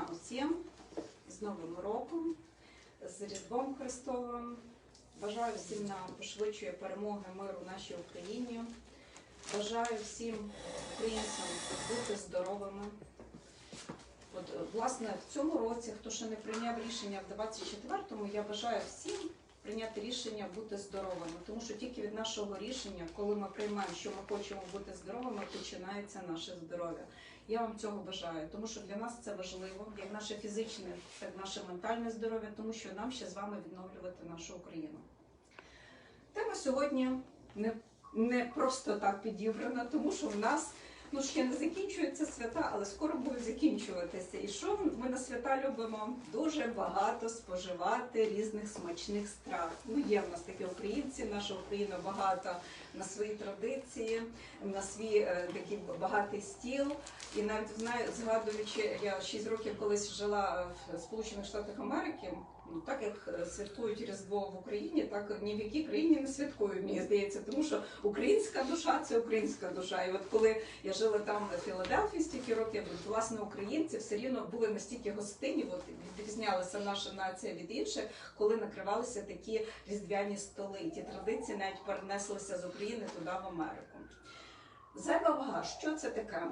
дня усім з Новим роком, з Різдвом Христовим. Бажаю всім нам пошвидшої перемоги миру нашій Україні. Бажаю всім українцям бути здоровими. От, власне, в цьому році, хто ще не прийняв рішення в 24-му, я бажаю всім прийняти рішення бути здоровими, тому що тільки від нашого рішення, коли ми приймаємо, що ми хочемо бути здоровими, починається наше здоров'я. Я вам цього бажаю, тому що для нас це важливо, як наше фізичне, так і наше ментальне здоров'я, тому що нам ще з вами відновлювати нашу Україну. Тема сьогодні не, не просто так підібрана, тому що в нас ну, ще не закінчуються свята, але скоро будуть закінчуватися. І що ми на свята любимо? Дуже багато споживати різних смачних страв. Ну, є в нас такі українці, наша Україна багата на свої традиції, на свій е, такий багатий стіл. І навіть знаю, згадуючи, я 6 років колись жила в Сполучених Штатах Америки. Ну, так як е, святкують Різдво в Україні, так ні в якій країні не святкують, мені здається, тому що українська душа це українська душа. І от коли я жила там в Філадельфії стільки років, власне, українці все рівно були настільки гостинні, от відрізнялася наша нація від інших, коли накривалися такі різдвяні столи. Ті традиції навіть перенеслися з України туди в Америку. Зайва вага, що це таке?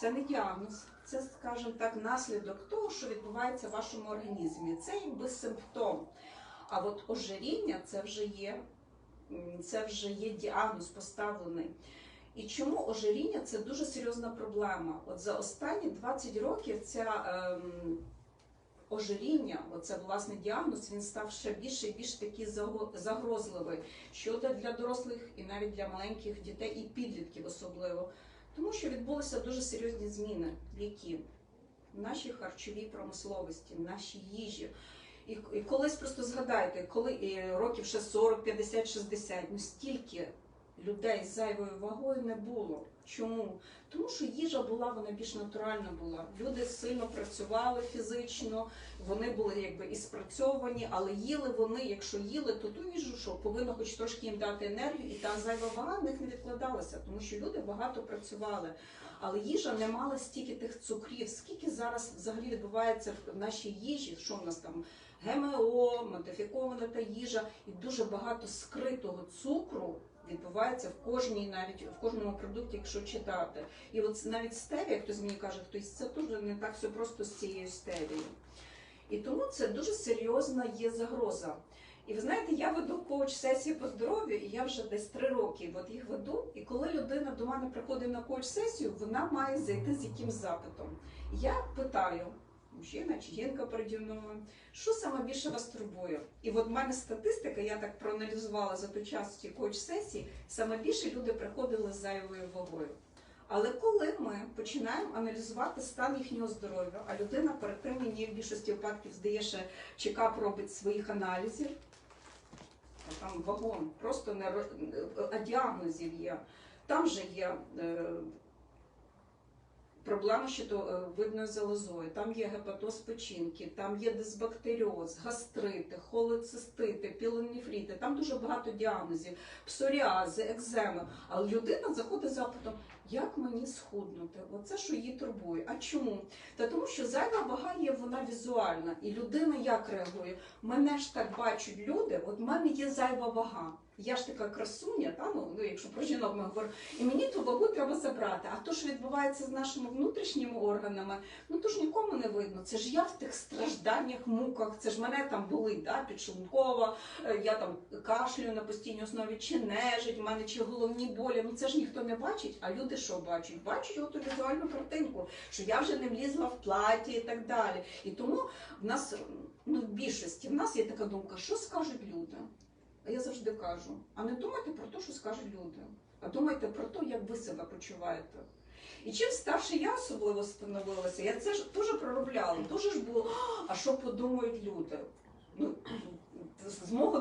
Це не діагноз, це, скажімо так, наслідок того, що відбувається в вашому організмі. Це якби симптом. А от ожиріння це вже є, це вже є діагноз поставлений. І чому ожиріння це дуже серйозна проблема? От за останні 20 років ця ем, ожиріння, оце власне діагноз, він став ще більше і більш такий загрозливий, щодо для дорослих і навіть для маленьких дітей і підлітків особливо. Тому що відбулися дуже серйозні зміни, які в нашій харчовій промисловості, в нашій їжі. І, колись просто згадайте, коли і років ще 40, 50, 60, ну стільки людей з зайвою вагою не було. Чому? Тому що їжа була, вона більш натуральна була. Люди сильно працювали фізично, вони були якби і спрацьовані, але їли вони, якщо їли, то ту їжу, що повинно хоч трошки їм дати енергію, і та зайва вага в них не відкладалася, тому що люди багато працювали. Але їжа не мала стільки тих цукрів, скільки зараз взагалі відбувається в нашій їжі, що в нас там ГМО, модифікована та їжа, і дуже багато скритого цукру відбувається в кожній, навіть в кожному продукті, якщо читати. І от навіть стевія, хтось мені каже, хтось це теж не так все просто з цією стевією. І тому це дуже серйозна є загроза. І ви знаєте, я веду коуч-сесії по здоров'ю, і я вже десь три роки от їх веду. І коли людина до мене приходить на коуч-сесію, вона має зайти з якимсь запитом. Я питаю, мужчина чи жінка переді що саме більше вас турбує? І от в мене статистика, я так проаналізувала за той час ці коуч-сесії, саме більше люди приходили з зайвою вагою. Але коли ми починаємо аналізувати стан їхнього здоров'я, а людина перед тим мені в більшості випадків здає, що чекап робить своїх аналізів, там вагон, просто не а діагнозів є. Там же є е, проблема щитовидною залозою, там є гепатоз печінки, там є дисбактеріоз, гастрити, холецистити, піленіфріти, там дуже багато діагнозів, псоріази, екземи. Але людина заходить запитом, як мені схуднути? Оце що її турбує. А чому? Та тому, що зайва вага є вона візуальна, і людина як реагує? Мене ж так бачать люди, от в мене є зайва вага. Я ж така красуня, та ну, ну якщо про жінок ми говоримо, і мені ту вагу треба забрати. А то що відбувається з нашими внутрішніми органами, ну то ж нікому не видно. Це ж я в тих стражданнях, муках, це ж мене там були, да, підшлункова, е, я там кашлюю на постійній основі, чи нежить, в мене чи головні болі. Ну це ж ніхто не бачить. А люди що бачать? Бачать оту візуальну картинку, що я вже не влізла в платі і так далі. І тому в нас, ну в більшості, в нас є така думка, що скажуть люди. А я завжди кажу: а не думайте про те, що скажуть люди, а думайте про те, як ви себе почуваєте. І чим старше я особливо становилася, я це ж дуже проробляла. Дуже ж було, «А, а що подумають люди?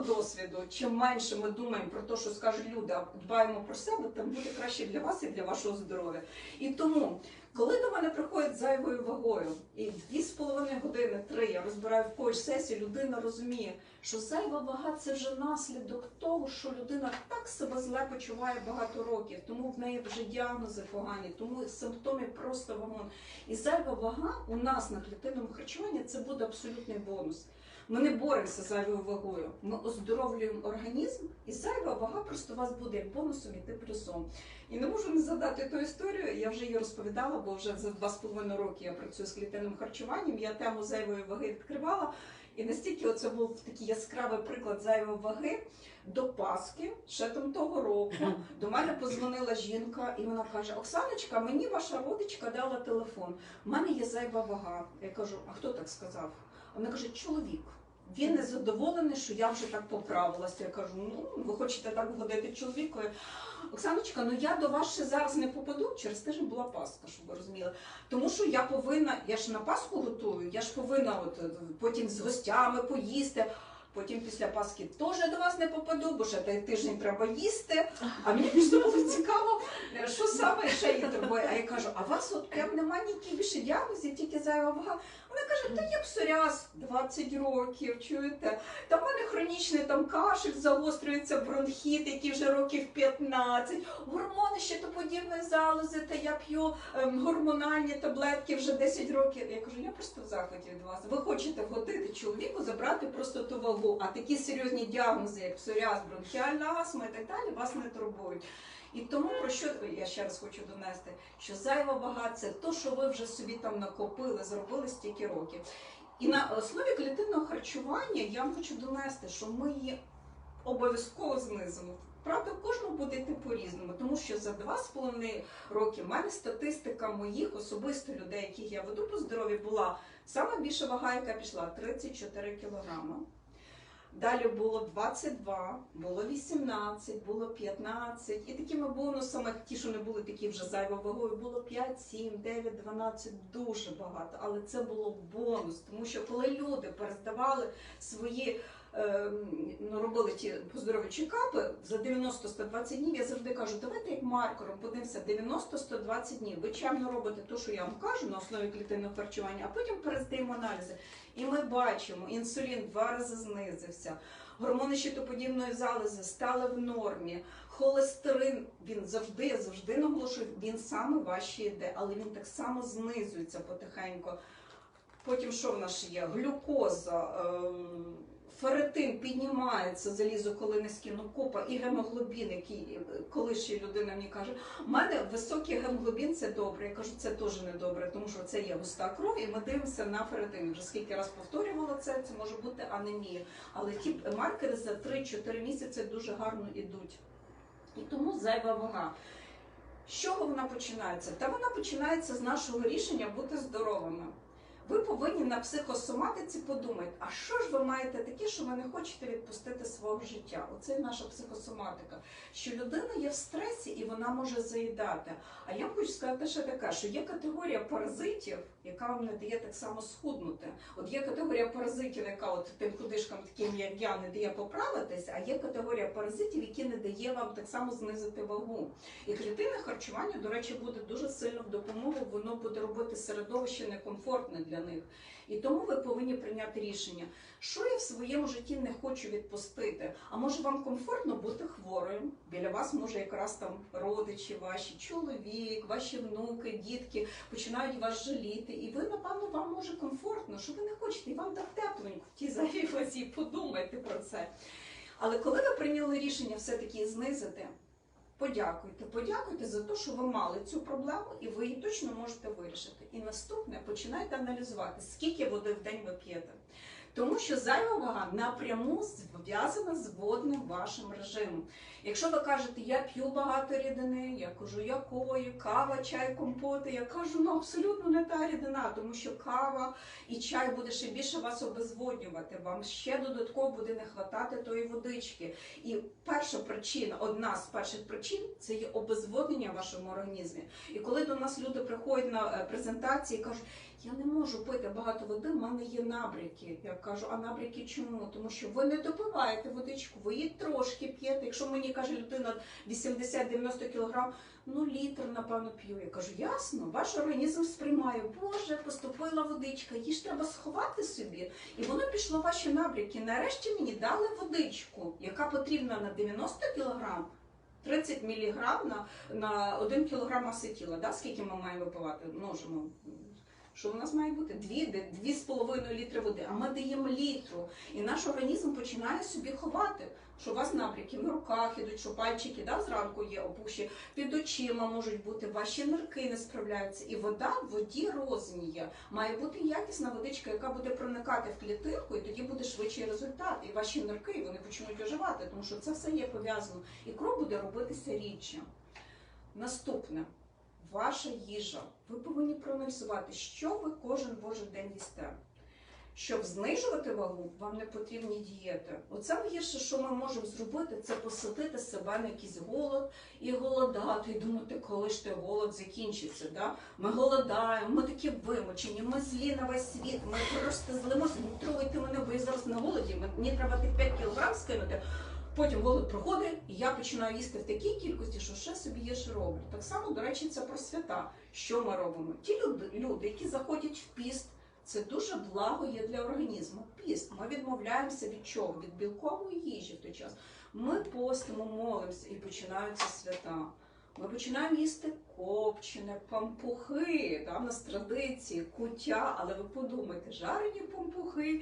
Досвіду, чим менше ми думаємо про те, що скажуть люди, а дбаємо про себе, тим буде краще для вас і для вашого здоров'я. І тому, коли до мене приходять зайвою вагою, і 2,5 2,5 години, 3 я розбираю в коуч сесії, людина розуміє, що зайва вага це вже наслідок того, що людина так себе зле почуває багато років, тому в неї вже діагнози погані, тому симптомів просто вагон. І зайва вага у нас на клітинному харчуванні це буде абсолютний бонус. Ми не боремося з зайвою вагою. Ми оздоровлюємо організм, і зайва вага просто у вас буде як бонусом іти плюсом. І не можу не згадати ту історію. Я вже її розповідала, бо вже за два з половиною роки я працюю з клітинним харчуванням. Я тему зайвої ваги відкривала. І настільки оце був такий яскравий приклад зайвої ваги до Пасхи, ще там того року. До мене позвонила жінка, і вона каже: Оксаночка, мені ваша родичка дала телефон. У мене є зайва вага. Я кажу, а хто так сказав? Вона каже, чоловік. Він не задоволений, що я вже так поправилася. Я кажу, ну ви хочете так годити чоловікові. Оксаночка, ну я до вас ще зараз не попаду. Через тиждень була Пасха, щоб ви розуміли. Тому що я повинна, я ж на Пасху готую, я ж повинна от, потім з гостями поїсти. Потім після Пасхи теж до вас не попаду, бо ще тиждень треба їсти. А мені просто було цікаво, що саме ще її турбує. А я кажу, а вас от прям немає ніяких більше діагнозів, тільки зайва вага. Вона каже, та є псоріаз 20 років, чуєте? Та в мене хронічний там кашель загострюється, бронхіт, який вже років 15, гормони ще то щитоподібної залози, та я п'ю ем, гормональні таблетки вже 10 років. Я кажу, я просто в захваті від вас. Ви хочете вгодити чоловіку, забрати просто ту вагу, а такі серйозні діагнози, як псоріаз, бронхіальна астма і так далі, вас не турбують. І тому про що я ще раз хочу донести, що зайва вага це то, що ви вже собі там накопили, зробили стільки років. І на основі клітинного харчування я вам хочу донести, що ми її обов'язково знизимо. Правда, кожному буде йти по-різному, тому що за два з половиною роки в мене статистика моїх особисто людей, яких я веду по здоров'ю, була сама більша вага, яка пішла 34 кілограма. Далі було 22, було 18, було 15. І такими бонусами, ті, що не були такі вже зайва вагою, було 5, 7, 9, 12, дуже багато. Але це було бонус, тому що коли люди перездавали свої. Е, Ну, робили ті поздорові чекапи за 90-120 днів. Я завжди кажу, давайте як маркером подивимося 90-120 днів. Ви чемно робите те, що я вам кажу на основі клітинного харчування, а потім перездаємо аналізи. І ми бачимо, інсулін два рази знизився, гормони щитоподібної залози стали в нормі. Холестерин він завжди, я завжди наголошую, він саме важче йде, але він так само знизується потихеньку. Потім що в нас є? Глюкоза, ем, ферритин піднімається, залізо, коли низькі, ну купа, і гемоглобін, який е, коли ще людина мені каже, у мене високий гемоглобін це добре. Я кажу, це теж не добре, тому що це є густа кров, і ми дивимося на ферритин. Вже скільки раз повторювала це, це може бути анемія. Але ті маркери за 3-4 місяці дуже гарно йдуть. І тому зайва вага. З чого вона починається? Та вона починається з нашого рішення бути здоровими. Ви повинні на психосоматиці подумати, а що ж ви маєте таке, що ви не хочете відпустити свого життя? Оце наша психосоматика. Що людина є в стресі і вона може заїдати. А я хочу сказати що така, що є категорія паразитів, яка вам не дає так само схуднути. От є категорія паразитів, яка от тим худишкам, таким як я, не дає поправитись, а є категорія паразитів, які не дає вам так само знизити вагу. І клітинне харчування, до речі, буде дуже сильно в допомогу, воно буде робити середовище некомфортне для них. І тому ви повинні прийняти рішення, що я в своєму житті не хочу відпустити. А може вам комфортно бути хворою? Біля вас може якраз там родичі, ваші чоловік, ваші внуки, дітки починають вас жаліти, і ви, напевно, вам може комфортно, що ви не хочете, і вам так тепленько в тій зайвій подумайте про це. Але коли ви прийняли рішення все-таки знизити, подякуйте, подякуйте за те, що ви мали цю проблему, і ви її точно можете вирішити. І наступне починайте аналізувати, скільки води в день ви п'єте. Тому що зайва вага напряму зв'язана з водним вашим режимом. Якщо ви кажете, я п'ю багато рідини, я кажу, якої, кава, чай, компоти, я кажу, ну абсолютно не та рідина, тому що кава і чай буде ще більше вас обезводнювати. Вам ще додатково буде не хватати тої водички. І перша причина, одна з перших причин, це є обезводнення в вашому організмі. І коли до нас люди приходять на е, презентації і кажуть, Я не можу пити багато води, в мене є набряки. Я кажу, а набряки чому? Тому що ви не допиваєте водичку, ви її трошки п'єте. Якщо мені каже людина 80-90 кг, ну літр, напевно, п'ю. Я кажу, ясно, ваш організм сприймає, Боже, поступила водичка, її ж треба сховати собі. І воно пішло ваші набряки. Нарешті мені дали водичку, яка потрібна на 90 кг. 30 мг на, на 1 кг маси тіла. Да? Скільки ми маємо випивати? Множимо. Що у нас має бути? 2-2,5 літри води, а ми даємо літру. І наш організм починає собі ховати, що у вас напрямки на руках ідуть, що пальчики да, зранку є опущі, під очима можуть бути, ваші нирки не справляються. І вода в воді розміє. Має бути якісна водичка, яка буде проникати в клітинку, і тоді буде швидший результат. І ваші нирки вони почнуть оживати, тому що це все є пов'язано. І кров буде робитися рідше. Наступне. Ваша їжа. Ви повинні проаналізувати, що ви кожен божий день їсте. Щоб знижувати вагу, вам не потрібні дієти. Оце найгірше, що ми можемо зробити, це посадити себе на якийсь голод і голодати, і думати, коли ж той голод закінчиться. Да? Ми голодаємо, ми такі вимучені, ми злі на весь світ, ми просто злимося, не трогайте мене, бо я зараз на голоді, мені треба тих 5 кілограм скинути. Потім голод проходить, і я починаю їсти в такій кількості, що ще собі їж роблю. Так само, до речі, це про свята. Що ми робимо? Ті люди, які заходять в піст, це дуже благо є для організму. Піст. Ми відмовляємося від чого? Від білкової їжі в той час. Ми постимо, молимося і починаються свята. Ми починаємо їсти копчене, пампухи, да, в нас традиції, куття, але ви подумайте, жарені пампухи,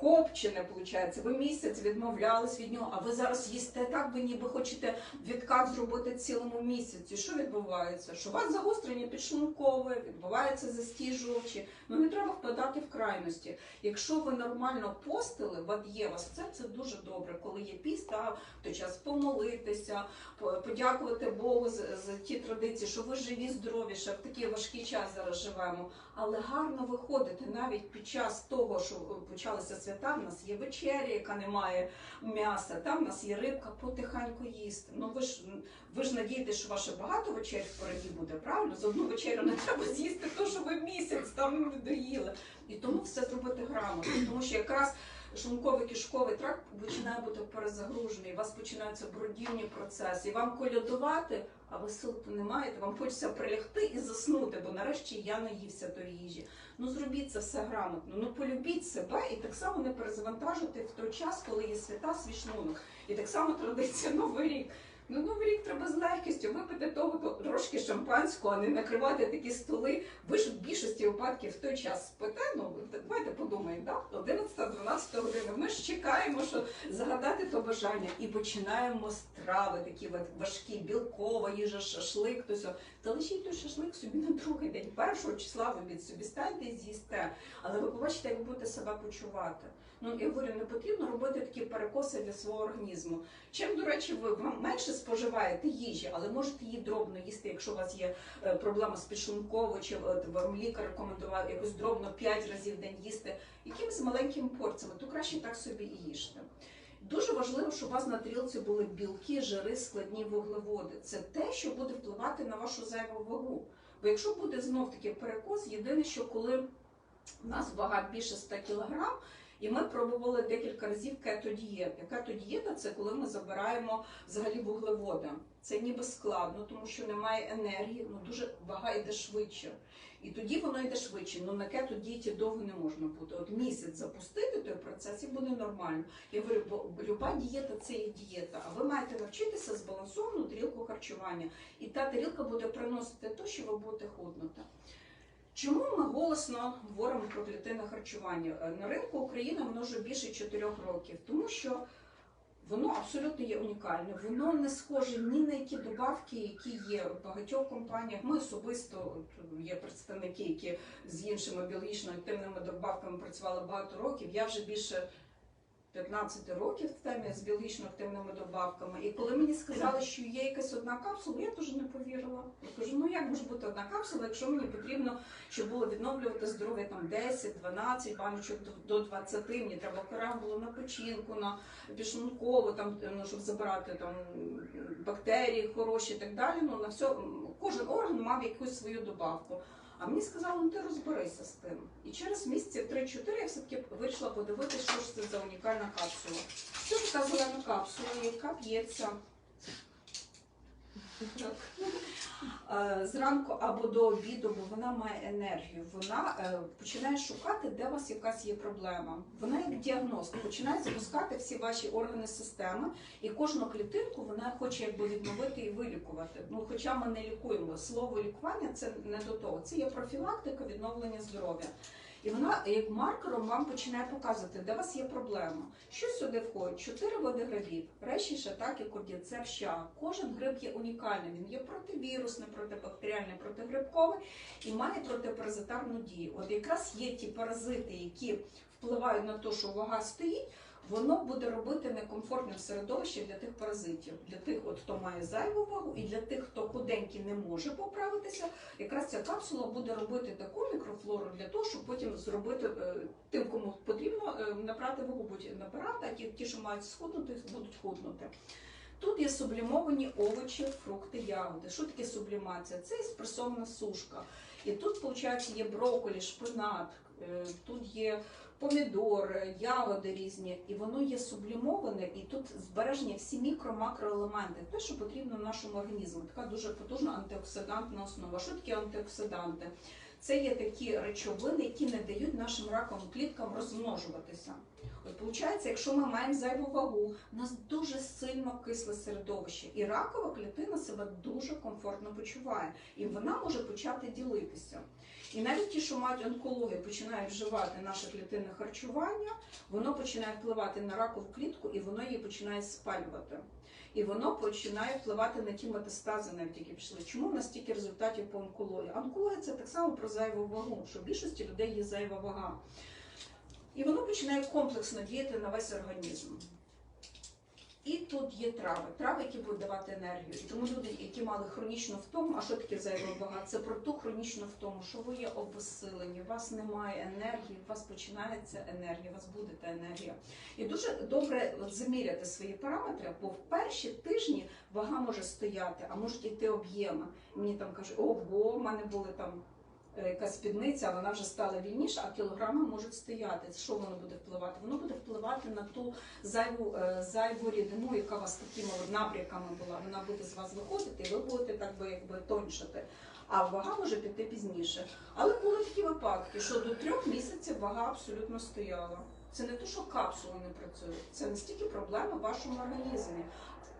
копчене, виходить. Ви місяць відмовлялись від нього, а ви зараз їсте так, ви ніби хочете відкат зробити цілому місяці. Що відбувається? Що у вас загострення підшлункове, відбувається застій жовчі. Ну не треба впадати в крайності. Якщо ви нормально постили, от є вас це, це дуже добре, коли є піст, а в той час помолитися, по- подякувати Богу за, за ті традиції, що ви живі, здорові, ще в такий важкий час зараз живемо. Але гарно виходити навіть під час того, що почалися свята, в нас є вечеря, яка не має м'яса, там в нас є рибка, потихеньку їсти. Ну ви ж ви ж надієтесь, що ваше багато вечер впереді буде, правильно? За одну вечерю не треба з'їсти то, що ви місяць там не доїли. І тому все зробити грамотно, тому що якраз шлунковий кишковий тракт починає бути перезагружений, у вас починаються бродівні процеси, і вам колядувати, а ви сил то не маєте, вам хочеться прилягти і заснути, бо нарешті я наївся до їжі. Ну зробіть це все грамотно, ну полюбіть себе і так само не перезавантажуйте в той час, коли є свята свій. І так само традиція Новий рік. Ну, Новий рік треба з легкістю випити того то- трошки шампанського, а не накривати такі столи. Ви ж в більшості випадків в той час спите. Ну давайте подумаємо, да? 11-12 година. Ми ж чекаємо, що загадати то бажання, і починаємо страви такі важкі, білкова їжа, шашлик, то все. Та лишіть той шашлик собі на другий день, першого числа в обід собі станьте і з'їсте. Але ви побачите, як будете себе почувати. Ну я говорю, не потрібно робити такі перекоси для свого організму. Чим, до речі, ви вам менше споживаєте їжі, але можете її дробно їсти, якщо у вас є е, проблема з підшлунковою, чи от вам лікар рекомендував якось дробно 5 разів в день їсти, якимись маленькими порціями, то краще так собі і їжте. Дуже важливо, щоб у вас на тарілці були білки, жири, складні вуглеводи. Це те, що буде впливати на вашу зайву вагу. Бо якщо буде знов таки перекос, єдине, що коли у нас вага більше 100 кг, і ми пробували декілька разів кетодієти. Кетодієта це коли ми забираємо взагалі вуглеводи. Це ніби складно, тому що немає енергії, ну дуже вага йде швидше. І тоді воно йде швидше. Ну на кетодієті довго не можна бути. От місяць запустити той процес і буде нормально. Я говорю, бо люба дієта це є дієта. А ви маєте навчитися збалансовану тарілку харчування. І та тарілка буде приносити те, що ви будете худнути. Чому ми голосно говоримо про клітинне харчування? Е, На ринку України воно вже більше 4 років, тому що воно абсолютно є унікальне. Воно не схоже ні на які добавки, які є в багатьох компаніях. Ми особисто є представники, які з іншими біологічно активними добавками працювали багато років. Я вже більше 15 років в темі з біологічно активними добавками. І коли мені сказали, що є якась одна капсула, я теж не повірила. Я кажу, ну як може бути одна капсула, якщо мені потрібно, щоб було відновлювати здоров'я там 10-12 баночок до- до 20, мені треба було на печінку, на підшлункову, там ну, щоб забирати там бактерії хороші і так далі. Ну на все кожен орган мав якусь свою добавку. А мені сказали, ну ти розберися з тим. І через місяців 3-4 я все-таки вийшла подивитися, що ж це за унікальна капсула. Це така зелена капсула, яка п'ється зранку або до обіду, бо вона має енергію. Вона е, починає шукати, де у вас якась є проблема. Вона як діагност починає запускати всі ваші органи системи, і кожну клітинку вона хоче якби відновити і вилікувати. Ну, хоча ми не лікуємо. Слово лікування це не до того. Це є профілактика відновлення здоров'я. І вона як маркером вам починає показувати, де у вас є проблема. Що сюди входить? Чотири види грибів, реші шатаки, кордіцеп, ща. Кожен гриб є унікальним. Він є противірусний, протибактеріальний, протигрибковий і має протипаразитарну дію. От якраз є ті паразити, які впливають на те, що вага стоїть. Воно буде робити некомфортне середовище для тих паразитів, для тих, от, хто має зайву вагу, і для тих, хто худенький не може поправитися. Якраз ця капсула буде робити таку мікрофлору для того, щоб потім зробити е, тим, кому потрібно е, набрати вагу, будуть набирати, а ті, ті, що мають схуднути, будуть худнути. Тут є сублімовані овочі, фрукти, ягоди. Що таке сублімація? Це еспресована сушка. І тут, виходить, є брокколі, шпинат, е, тут є помідори, ягоди різні, і воно є сублімоване, і тут збережені всі мікро-макроелементи, те, що потрібно нашому організму. Така дуже потужна антиоксидантна основа. Що таке антиоксиданти? Це є такі речовини, які не дають нашим раковим кліткам розмножуватися. От виходить, якщо ми маємо зайву вагу, у нас дуже сильно кисле середовище, і ракова клітина себе дуже комфортно почуває, і вона може почати ділитися. І навіть ті, що мають онкологію, починають вживати наше клітинне харчування, воно починає впливати на ракову клітку і воно її починає спалювати. І воно починає впливати на ті метастази, навіть які пішли. Чому в нас стільки результатів по онкології? Онкологія це так само про зайву вагу, що в більшості людей є зайва вага. І воно починає комплексно діяти на весь організм. І тут є трави, трави, які будуть давати енергію. І тому люди, які мали хронічну втому, а що таке зайва вага? Це про ту хронічну втому, що ви є обесилені, у вас немає енергії, у вас починається енергія, у вас буде та енергія. І дуже добре заміряти свої параметри, бо в перші тижні вага може стояти, а можуть йти об'єми. Мені там кажуть, ого, в мене були там е, якась спідниця, вона вже стала вільніша, а кілограми можуть стояти. Що воно буде впливати? Воно буде впливати на ту зайву, е, зайву рідину, яка у вас такими от набряками була. Вона буде з вас виходити, і ви будете так би якби тоншати. А вага може піти пізніше. Але були такі випадки, що до трьох місяців вага абсолютно стояла. Це не те, що капсули не працюють, це настільки проблема в вашому організмі.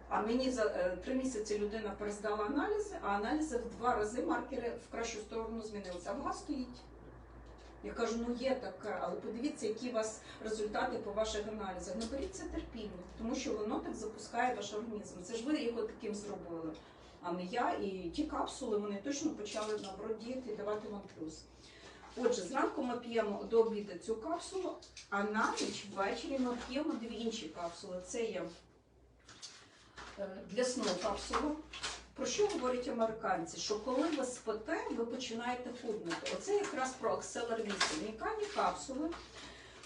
А мені за е, три місяці людина перездала аналізи, а аналізи в два рази маркери в кращу сторону змінилися. А вага стоїть. Я кажу, ну є таке, але подивіться, які у вас результати по ваших аналізах. Наберіться терпіння, тому що воно так запускає ваш організм. Це ж ви його таким зробили, а не я. І ті капсули вони точно почали наоборот і давати вам плюс. Отже, зранку ми п'ємо до обіду цю капсулу, а на ніч ввечері ми п'ємо дві інші капсули. Це є для сну капсула. Про що говорять американці? Що коли ви спите, ви починаєте худнути. Оце якраз про Acceler 8. Унікальні капсули,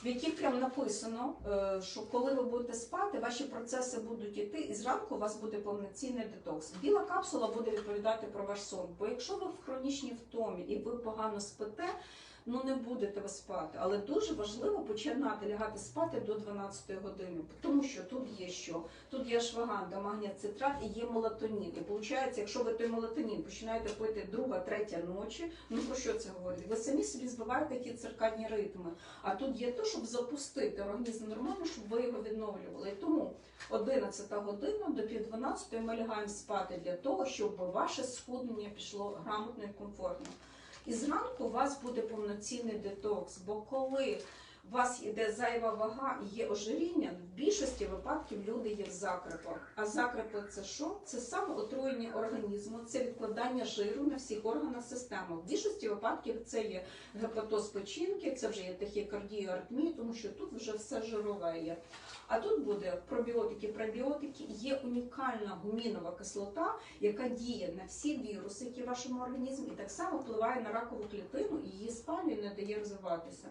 в яких прям написано, е, що коли ви будете спати, ваші процеси будуть йти, і зранку у вас буде повноцінний детокс. Біла капсула буде відповідати про ваш сон. Бо якщо ви в хронічній втомі і ви погано спите, ну не будете ви спати. Але дуже важливо починати лягати спати до 12 години, тому що тут є що? Тут є ашваганда, магніоцитрат і є мелатонін. І виходить, якщо ви той мелатонін починаєте пити друга, третя ночі, ну про що це говорить? Ви самі собі збиваєте ті циркадні ритми. А тут є те, щоб запустити організм нормально, щоб ви його відновлювали. І тому 11 година до пів 12 ми лягаємо спати для того, щоб ваше схуднення пішло грамотно і комфортно. І зранку у вас буде повноцінний детокс, бо коли у вас йде зайва вага і є ожиріння, в більшості випадків люди є в закрепах. А закрепи це що? Це саме отруєння організму, це відкладання жиру на всіх органах системи. В більшості випадків це є гепатоз печінки, це вже є тахікардія, аритмія, тому що тут вже все жирове є. А тут буде пробіотики, пребіотики, є унікальна гумінова кислота, яка діє на всі віруси, які в вашому організмі, і так само впливає на ракову клітину, і її спалює не дає розвиватися.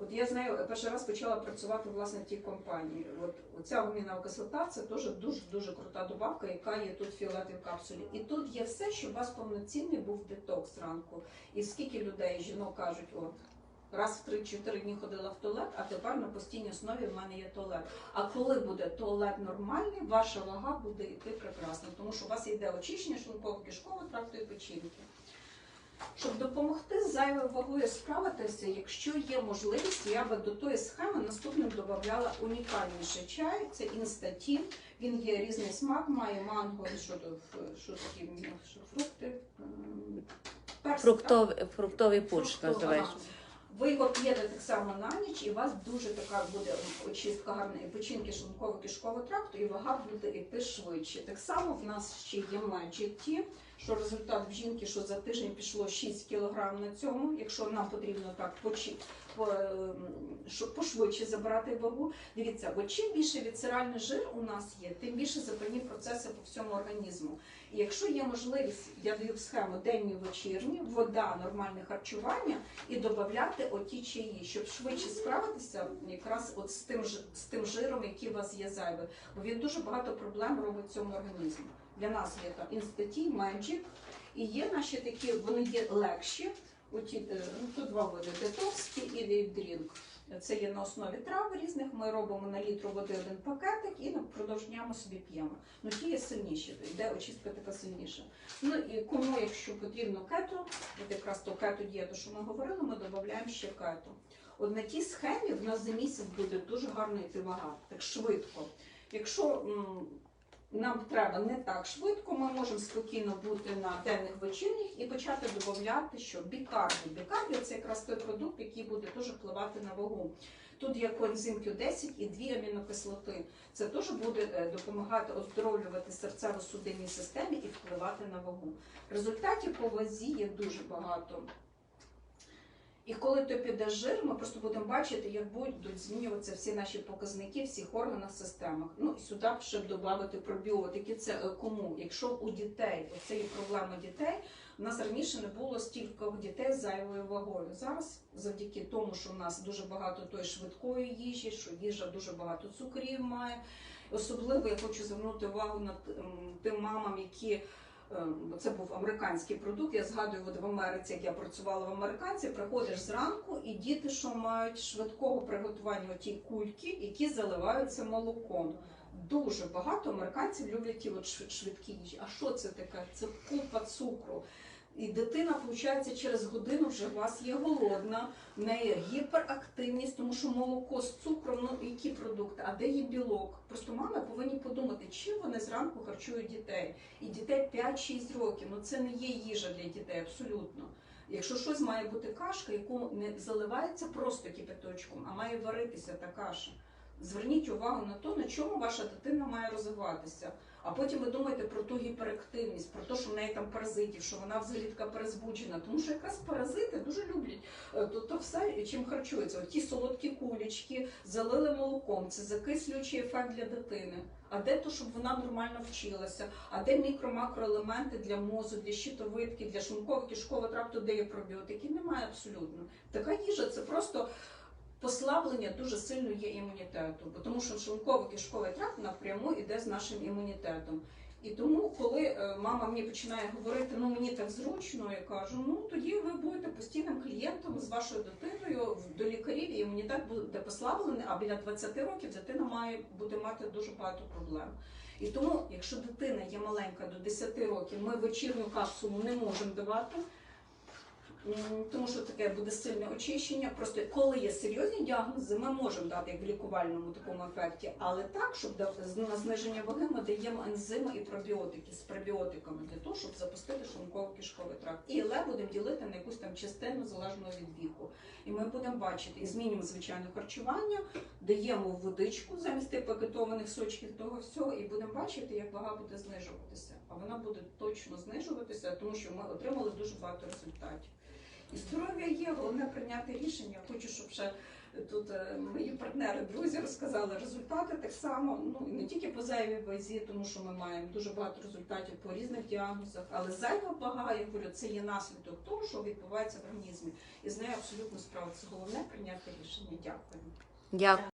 От я з нею перший раз почала працювати власне в тій компанії. От ця гумінова кислота це теж дуже дуже крута добавка, яка є тут в фіолетовій капсулі. І тут є все, щоб у вас повноцінний був детокс зранку. І скільки людей, жінок кажуть, от. Раз в 3-4 дні ходила в туалет, а тепер на постійній основі в мене є туалет. А коли буде туалет нормальний, ваша вага буде йти прекрасно, тому що у вас йде очищення шлунково-кишкового тракту і печінки. Щоб допомогти з зайвою вагою справитися, якщо є можливість, я би до тої схеми наступним додавала унікальніший чай. Це інстатін. Він є різний смак, має манго, що такі що фрукти, так? Фруктовий, фруктовий пуч називаєш. Ви його п'єте так само на ніч, і у вас дуже така буде очистка гарна і печінки шлунково-кишкового тракту, і вага буде йти швидше. Так само в нас ще є Magic Tea, що результат в жінки, що за тиждень пішло 6 кг на цьому, якщо нам потрібно так ем, пошвидше забрати вагу. Дивіться, бо чим більше віцеральний жир у нас є, тим більше запальні процеси по всьому організму. І якщо є можливість, я даю схему денні вечірні, вода, нормальне харчування і додати оті чаї, щоб швидше справитися якраз от з тим з тим жиром, який у вас є зайвий. Бо він дуже багато проблем робить цьому організму. Для нас є там інстатій, Magic, і є наші такі, вони є легші. Оті, е, ну, тут два види детокс і вейдрінг. Це є на основі трав різних. Ми робимо на літру води один пакетик і впродовж дня ми собі п'ємо. Ну ті є сильніші, йде очистка така сильніша. Ну і кому, якщо потрібно кето, от якраз то кето дієту, що ми говорили, ми додаємо ще кето. От на тій схемі в нас за місяць буде дуже гарно йти вага, так швидко. Якщо нам треба не так швидко, ми можемо спокійно бути на денних вечірніх і почати додати, що бікардіо. Бікардіо це якраз той продукт, який буде дуже впливати на вагу. Тут є коензим Q10 і дві амінокислоти. Це теж буде е, допомагати оздоровлювати серцево-судинній системі і впливати на вагу. Результатів по вазі є дуже багато. І коли то піде жир, ми просто будемо бачити, як будуть змінюватися всі наші показники всіх органах, системах. Ну і сюди б додати пробіотики. Це е, кому? Якщо у дітей, оце є проблема дітей. У нас раніше не було стільки дітей з зайвою вагою. Зараз, завдяки тому, що в нас дуже багато тої швидкої їжі, що їжа дуже багато цукрів має. Особливо я хочу звернути увагу на тим мамам, які бо це був американський продукт. Я згадую, от в Америці, як я працювала в американці, приходиш зранку, і діти, що мають швидкого приготування ті кульки, які заливаються молоком. Дуже багато американців люблять ті от швидкі. А що це таке? Це купа цукру. І дитина, виходить, через годину вже у вас є голодна, в неї гіперактивність, тому що молоко з цукром, ну які продукти, а де є білок? Просто мами повинні подумати, чим вони зранку харчують дітей. І дітей 5-6 років. Ну це не є їжа для дітей абсолютно. Якщо щось має бути кашка, яку не заливається просто кипяточком, а має варитися та каша. Зверніть увагу на те, на чому ваша дитина має розвиватися. А потім ви думаєте про ту гіперактивність, про те, що в неї там паразитів, що вона взагалі така перезбуджена. Тому що якраз паразити дуже люблять е, то, то все, чим харчуються. Ті солодкі кулечки залили молоком. Це закислюючий ефект для дитини. А де то, щоб вона нормально вчилася? А де мікро-макроелементи для мозу, для щитовидки, для шлунково-кишкового тракту, де є пробіотики? Немає абсолютно. Така їжа це просто послаблення дуже сильно є імунітету, тому що шлунково-кишковий тракт напряму йде з нашим імунітетом. І тому, коли е, мама мені починає говорити, ну мені так зручно, я кажу, ну тоді ви будете постійним клієнтом з вашою дитиною до лікарів, і імунітет буде послаблений, а біля 20 років дитина має буде мати дуже багато проблем. І тому, якщо дитина є маленька до 10 років, ми вечірню капсулу не можемо давати. Тому що таке буде сильне очищення. Просто коли є серйозні діагнози, ми можемо дати як в лікувальному такому ефекті, але так, щоб на зниження ваги ми даємо ензими і пробіотики з пробіотиками для того, щоб запустити шлунково-кишковий тракт. І ле будемо ділити на якусь там частину залежно від віку. І ми будемо бачити і змінюємо звичайне харчування, даємо водичку замість тих пакетованих сочків того всього, і будемо бачити, як вага буде знижуватися. А вона буде точно знижуватися, тому що ми отримали дуже багато результатів. І здоров'я є, головне прийняти рішення. Хочу, щоб ще Тут е, мої партнери, друзі розказали результати так само. Ну і не тільки по зайвій вазі, тому що ми маємо дуже багато результатів по різних діагнозах. Але зайва вага, я говорю, це є наслідок того, що відбувається в організмі. І з нею абсолютно справитися. Головне прийняти рішення. Дякую. Дякую.